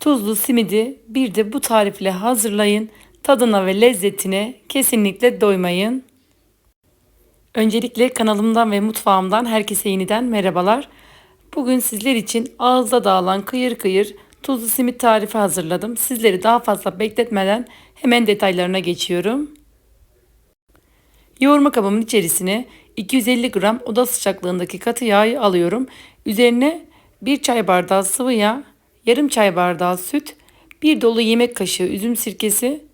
Tuzlu simidi bir de bu tarifle hazırlayın. Tadına ve lezzetine kesinlikle doymayın. Öncelikle kanalımdan ve mutfağımdan herkese yeniden merhabalar. Bugün sizler için ağızda dağılan kıyır kıyır tuzlu simit tarifi hazırladım. Sizleri daha fazla bekletmeden hemen detaylarına geçiyorum. Yoğurma kabımın içerisine 250 gram oda sıcaklığındaki katı yağı alıyorum. Üzerine 1 çay bardağı sıvı yağ, yarım çay bardağı süt, bir dolu yemek kaşığı üzüm sirkesi,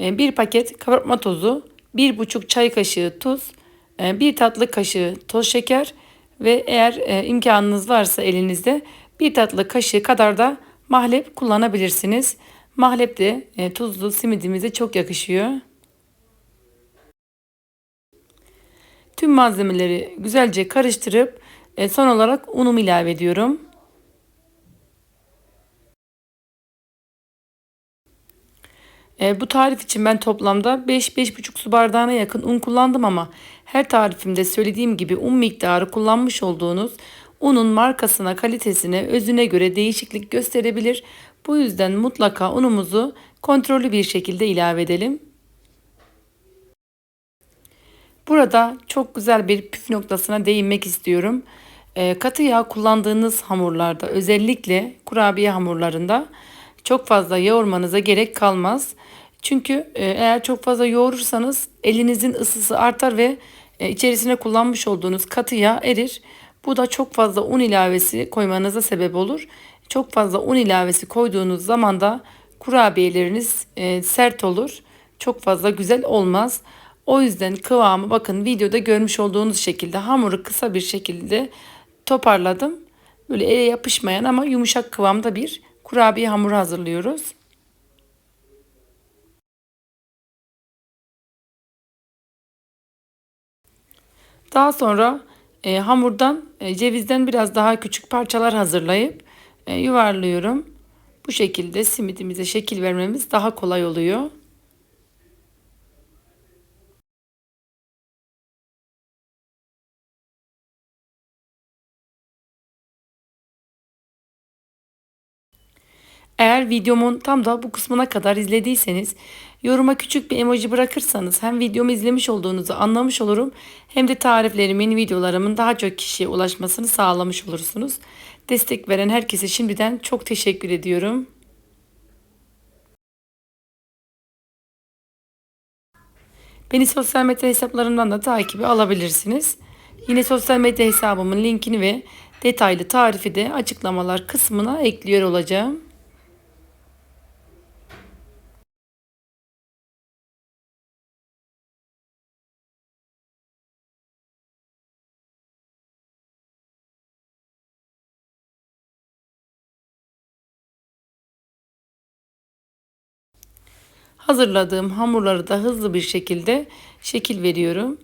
e, bir paket kabartma tozu, bir buçuk çay kaşığı tuz, e, bir tatlı kaşığı toz şeker ve eğer e, imkanınız varsa elinizde bir tatlı kaşığı kadar da mahlep kullanabilirsiniz. Mahlep de tuzlu simidimize çok yakışıyor. Tüm malzemeleri güzelce karıştırıp son olarak unumu ilave ediyorum. E, bu tarif için ben toplamda 5-5,5 su bardağına yakın un kullandım ama her tarifimde söylediğim gibi un miktarı kullanmış olduğunuz unun markasına, kalitesine, özüne göre değişiklik gösterebilir. Bu yüzden mutlaka unumuzu kontrollü bir şekilde ilave edelim. Burada çok güzel bir püf noktasına değinmek istiyorum. E, katı yağ kullandığınız hamurlarda özellikle kurabiye hamurlarında çok fazla yoğurmanıza gerek kalmaz. Çünkü e, eğer çok fazla yoğurursanız elinizin ısısı artar ve e, içerisine kullanmış olduğunuz katı yağ erir. Bu da çok fazla un ilavesi koymanıza sebep olur. Çok fazla un ilavesi koyduğunuz zaman da kurabiyeleriniz e, sert olur. Çok fazla güzel olmaz. O yüzden kıvamı bakın videoda görmüş olduğunuz şekilde hamuru kısa bir şekilde toparladım. Böyle ele yapışmayan ama yumuşak kıvamda bir kurabiye hamuru hazırlıyoruz. Daha sonra e, hamurdan e, cevizden biraz daha küçük parçalar hazırlayıp e, yuvarlıyorum. Bu şekilde simidimize şekil vermemiz daha kolay oluyor. Eğer videomun tam da bu kısmına kadar izlediyseniz yoruma küçük bir emoji bırakırsanız hem videomu izlemiş olduğunuzu anlamış olurum hem de tariflerimin, videolarımın daha çok kişiye ulaşmasını sağlamış olursunuz. Destek veren herkese şimdiden çok teşekkür ediyorum. Beni sosyal medya hesaplarımdan da takibi alabilirsiniz. Yine sosyal medya hesabımın linkini ve detaylı tarifi de açıklamalar kısmına ekliyor olacağım. Hazırladığım hamurları da hızlı bir şekilde şekil veriyorum.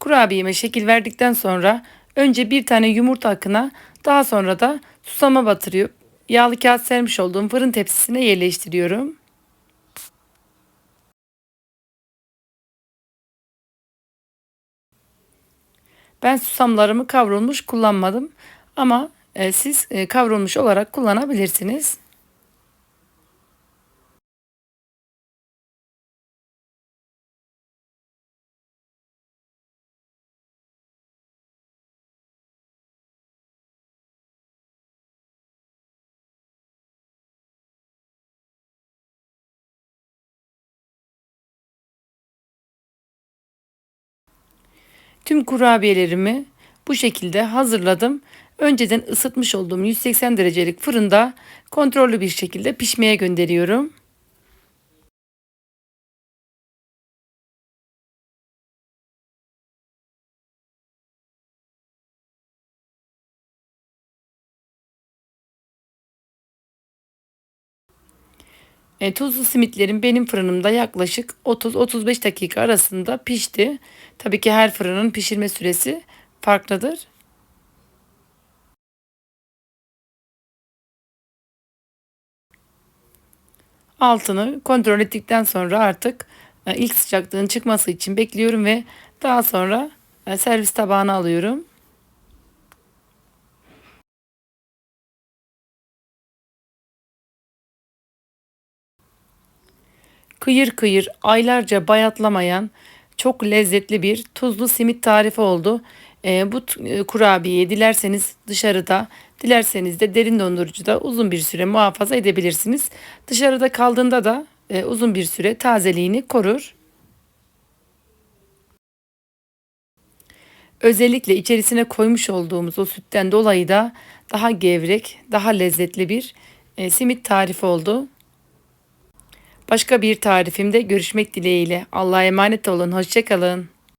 Kurabiyeme şekil verdikten sonra önce bir tane yumurta akına daha sonra da susama batırıp yağlı kağıt sermiş olduğum fırın tepsisine yerleştiriyorum. Ben susamlarımı kavrulmuş kullanmadım ama e, siz e, kavrulmuş olarak kullanabilirsiniz. Tüm kurabiyelerimi bu şekilde hazırladım. Önceden ısıtmış olduğum 180 derecelik fırında kontrollü bir şekilde pişmeye gönderiyorum. E, tuzlu simitlerim benim fırınımda yaklaşık 30-35 dakika arasında pişti. Tabii ki her fırının pişirme süresi farklıdır. Altını kontrol ettikten sonra artık e, ilk sıcaklığın çıkması için bekliyorum ve daha sonra e, servis tabağına alıyorum. Kıyır kıyır aylarca bayatlamayan çok lezzetli bir tuzlu simit tarifi oldu. E, bu kurabiyeyi dilerseniz dışarıda, dilerseniz de derin dondurucuda uzun bir süre muhafaza edebilirsiniz. Dışarıda kaldığında da e, uzun bir süre tazeliğini korur. Özellikle içerisine koymuş olduğumuz o sütten dolayı da daha gevrek, daha lezzetli bir e, simit tarifi oldu. Başka bir tarifimde görüşmek dileğiyle. Allah'a emanet olun. Hoşçakalın.